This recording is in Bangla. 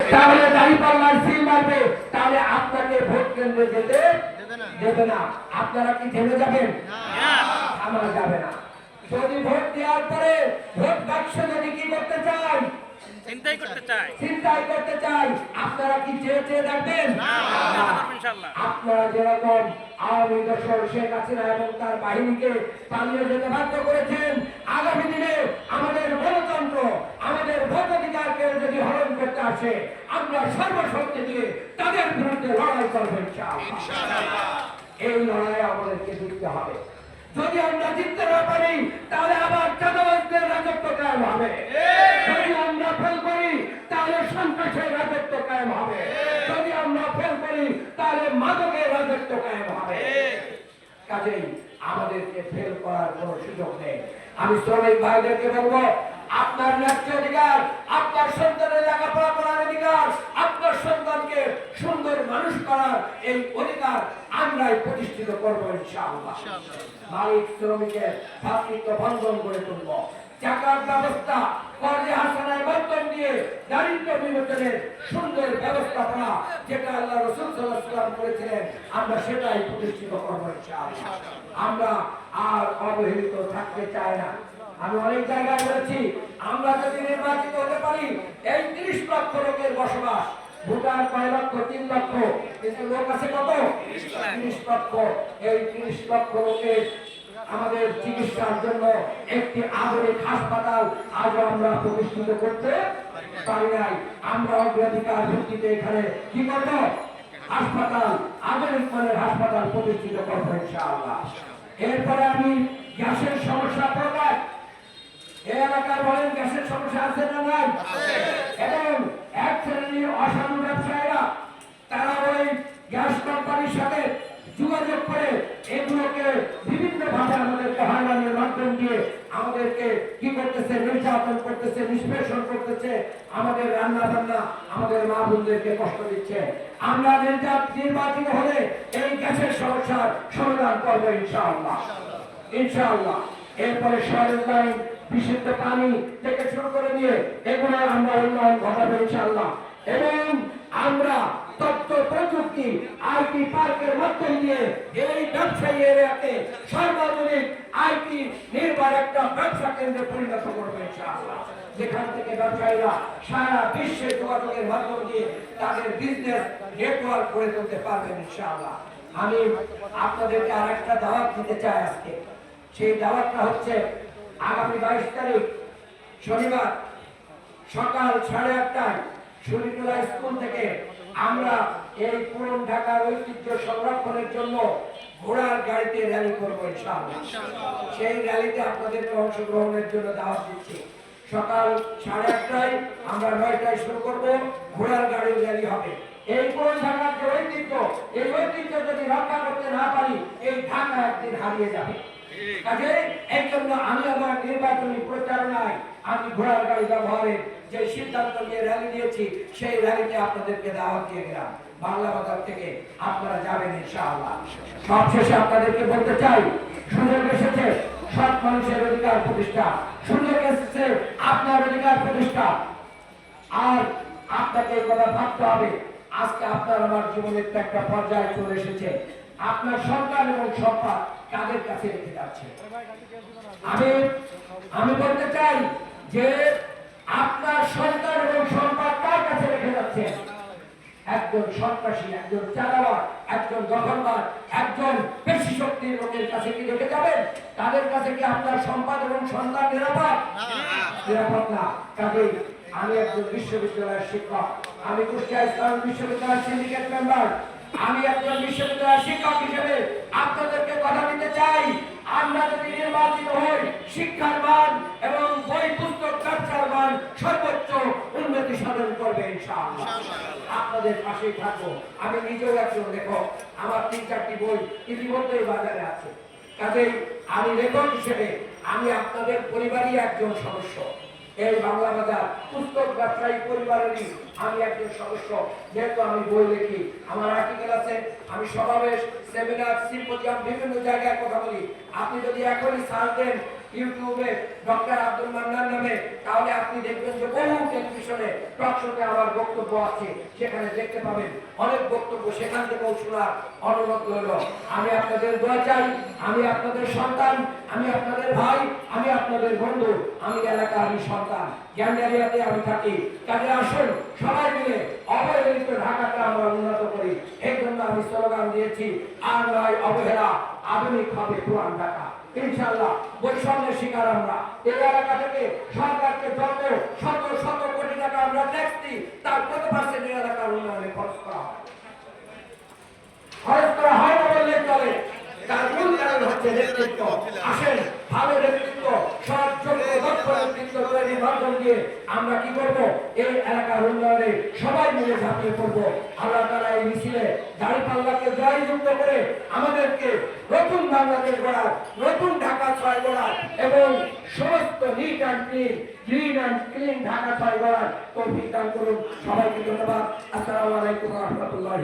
তাহলে দাঁড়িপাল্লার সিল মারবে তাহলে আপনাকে ভোট কেন্দ্রে যেতে দেবে না। আপনারা কি থেমে যাবেন? আমার যাবে না। যদি ভোট দেওয়ার পরে ভোট বাক্স যদি কি করতে চাই চিন্তাই করতে চাই চিন্তাই করতে চাই আপনারা কি চেয়ে চেয়ে দেখবেন? আপনারা যেরকম আওয়ামী দশর শেখ হাসিনা এবং তার বাহিনীকে পালিয়ে যেতে বাধ্য করেছেন আগামী দিনে আমাদের ভোটাধিকারকে যদি হরণ করতে আসে আমরা সর্বশক্তি দিয়ে তাদের বিরুদ্ধে লড়াই করব এই লড়াই আমাদেরকে জিততে হবে। যদি আমরা জিততে না পারি তাহলে আবার চাঁদাবাজদের রাজত্ব কায়েম হবে। যদি আমরা ফেল করি তাহলে সন্ত্রাসের রাজত্ব কায়েম হবে। যদি আমরা ফেল করি তাহলে মাদকের রাজত্ব কায়েম হবে। কাজেই আমাদেরকে ফেল করার কোনো সুযোগ নেই। আমি শ্রমিক ভাইদেরকে বলব আমরাই প্রতিষ্ঠিত করব ইনশাআল্লাহ। মালিক শ্রমিকের ভাতৃত্ব বন্ধন করে তুলব। চাকার ব্যবস্থা কর্জে হাসানায় বর্তন দিয়ে দারিদ্র বিমোচনের সুন্দর ব্যবস্থাপনা যেটা আল্লাহ রসুল সাল্লাম করেছিলেন আমরা সেটাই প্রতিষ্ঠিত করব ইনশাআল্লাহ। আমরা আর অবহেলিত থাকতে চাই না। আমি অনেক জায়গায় বলেছি আমরা যদি নির্বাচিত হতে পারি এই তিরিশ লক্ষ লোকের বসবাস ভুটান কয় লক্ষ? তিন লক্ষ। কিন্তু লোক আছে কত? তিরিশ লক্ষ। এই তিরিশ লক্ষ লোকের আমাদের চিকিৎসার জন্য একটি আধুনিক হাসপাতাল আজও আমরা প্রতিষ্ঠিত করতে পারি নাই। আমরা অগ্রাধিকার ভিত্তিতে এখানে কি করব? হাসপাতাল, আধুনিক মানের হাসপাতাল প্রতিষ্ঠিত করব ইনশাআল্লাহ। এরপরে আমি গ্যাসের এগুলোকে বিভিন্ন ভাবে আমাদেরকে হয়রানির মাধ্যম দিয়ে আমাদেরকে কি করতেছে, নির্যাতন করতেছে, নিষ্পেষণ করতেছে, আমাদের রান্না বান্না আমাদের মা বোনদেরকে কষ্ট দিচ্ছে। আমরা নির্বাচিত হলে এই গ্যাসের সমস্যার সমাধান করব ইনশাআল্লাহ। ইনশাআল্লাহ। এরপরে সরের লাইন, বিশুদ্ধ পানি থেকে শুরু করে দিয়ে এগুলো আমরা উন্নয়ন ঘটাবো ইনশাআল্লাহ। এবং আমরা তথ্য প্রযুক্তি আইটি পার্কের মাধ্যম দিয়ে এই ব্যবসায়ী এরিয়াকে সর্বাধুনিক আইটি নির্ভর একটা ব্যবসা কেন্দ্রে পরিণত করব যেখান থেকে ব্যবসায়ীরা সারা বিশ্বে যোগাযোগের মাধ্যম দিয়ে তাদের বিজনেস নেটওয়ার্ক করে তুলতে পারবেন ইনশাআল্লাহ। আমি আপনাদেরকে আর একটা দাওয়াত দিতে চাই আজকে। সেই দাওয়াতটা হচ্ছে আগামী বাইশ তারিখ শনিবার সকাল সাড়ে আটটায় শরীফুল্লাহ স্কুল থেকে আমরা এই পুরন ঢাকার ঐতিহ্য সংরক্ষণের জন্য ঘোড়ার গাড়িতে র্যালি করব সেই র্যালিতে আপনাদেরকে অংশগ্রহণের জন্য দাওয়াত দিচ্ছি। সকাল সাড়ে আটটায় আমরা নয়টায় শুরু করব ঘোড়ার গাড়ির র্যালি হবে। এই পুরন ঢাকার যে ঐতিহ্য এই ঐতিহ্য যদি রক্ষা করতে না পারি এই ঢাকা একদিন হারিয়ে যাবে। আমি আমার নির্বাচনী প্রচারণায় আমি ঘোড়ার গাড়ি ব্যবহারের যে সিদ্ধান্ত নিয়ে র্যালি সেই র্যালিতে আপনাদেরকে দাওয়াত দিয়ে গেলাম বাংলা বাজার থেকে আপনারা যাবেন ইনশাআল্লাহ। সবশেষে আপনাদেরকে বলতে চাই, সুযোগ এসেছে, সৎ মানুষের অধিকার প্রতিষ্ঠা। সুযোগ এসেছে, আপনার অধিকার প্রতিষ্ঠা। আর আপনাকে কথা ভাবতে হবে, আজকে আপনার আমার জীবনের একটা পর্যায়ে চলে এসেছে। আপনার সন্তান এবং সম্পদ কাদের কাছে রেখে যাচ্ছে। আমি আমি বলতে চাই যে আপনার সন্তান এবং সম্পদ কার কাছে রেখে যাচ্ছে? একজন সন্ত্রাসী একজন চাঁদাবাদ একজন দখলবাদ একজন বেশি শক্তির লোকের কাছে কি রেখে যাবেন? তাদের কাছে কি আপনার সম্পদ এবং সন্তান নিরাপদ? নিরাপদ না। কাজেই আমি একজন বিশ্ববিদ্যালয়ের শিক্ষক। আমি কুষ্টিয়া ইসলাম বিশ্ববিদ্যালয়ের সিন্ডিকেট মেম্বার আমি একজন বিশ্ববিদ্যালয়ের শিক্ষক হিসেবে আপনাদেরকে কথা শিক্ষার মান এবং বই পুস্তক ব্যবসার মান সর্বোচ্চ উন্নতি সাধন করবে ইনশাআল্লাহ। আপনাদের পাশেই থাকব। আমি নিজেও একজন লেখক আমার তিন চারটি বই ইতিমধ্যেই বাজারে আছে। কাজেই আমি লেখক হিসেবে আমি আপনাদের পরিবারই একজন সদস্য। এই বাংলা বাজার পুস্তক ব্যবসায়ী পরিবারেরই আমি একজন সদস্য। যেহেতু আমি বই লিখি আমার আর্টিকেল আছে আমি সমাবেশ সেমিনার সিম্পোজিয়াম বিভিন্ন জায়গায় কথা বলি। আপনি যদি এখনই সার্চ দেন ইউটিউবে ডক্টর আব্দুল মান্নান নামে, তাহলে আপনি দেখবেন যে বহু টেলিভিশনে টকশোতে আমার বক্তব্য আছে, সেখানে দেখতে পাবেন অনেক বক্তব্য, সেখান থেকেও শোনার অনুরোধ রইল। আমি আপনাদের দোয়া চাই, আমি আপনাদের সন্তান, আমি আপনাদের ভাই, আমি আপনাদের বন্ধু, আমি এলাকার সন্তান। গ্যান্ডারিয়াতে আমি থাকি। কাজে আসুন, সবাই মিলে অবহেলিত ঢাকাটা আমরা উন্নত করি। এই জন্য আমি স্লোগান দিয়েছি, আর নয় অবহেলা, আধুনিক হবে পুরান ঢাকা। ইনশাল্লাহ বৈষম্যের শিকার আমরা। এই এলাকা থেকে সরকারকে যত শত শত কোটি টাকা আমরা ট্যাক্স দিই তার কত পার্সেন্ট এই এলাকার উন্নয়নে খরচ করা হয় খরচ করা হয় না বললে চলে তার মূল কারণ হচ্ছে নেতৃত্ব আসেন ভালো নেতৃত্ব সৎ যোগ্য নেতৃত্ব তৈরির মাধ্যম দিয়ে আমরা কি করব? এই এলাকার উন্নয়নে সবাই মিলে ঝাঁপিয়ে পড়ব। আল্লাহ তারা এই মিছিলে দাড়ি পাল্লাকে জয়যুক্ত করে আমাদেরকে নতুন বাংলাদেশ গড়ার, নতুন ঢাকা ছয় গড়ার এবং সমস্ত neat and clean clean and clean Dhaka ছয় গড়ার তৌফিক দান করুন। সবাইকে ধন্যবাদ। আসসালামু আলাইকুম রহমতুল্লাহ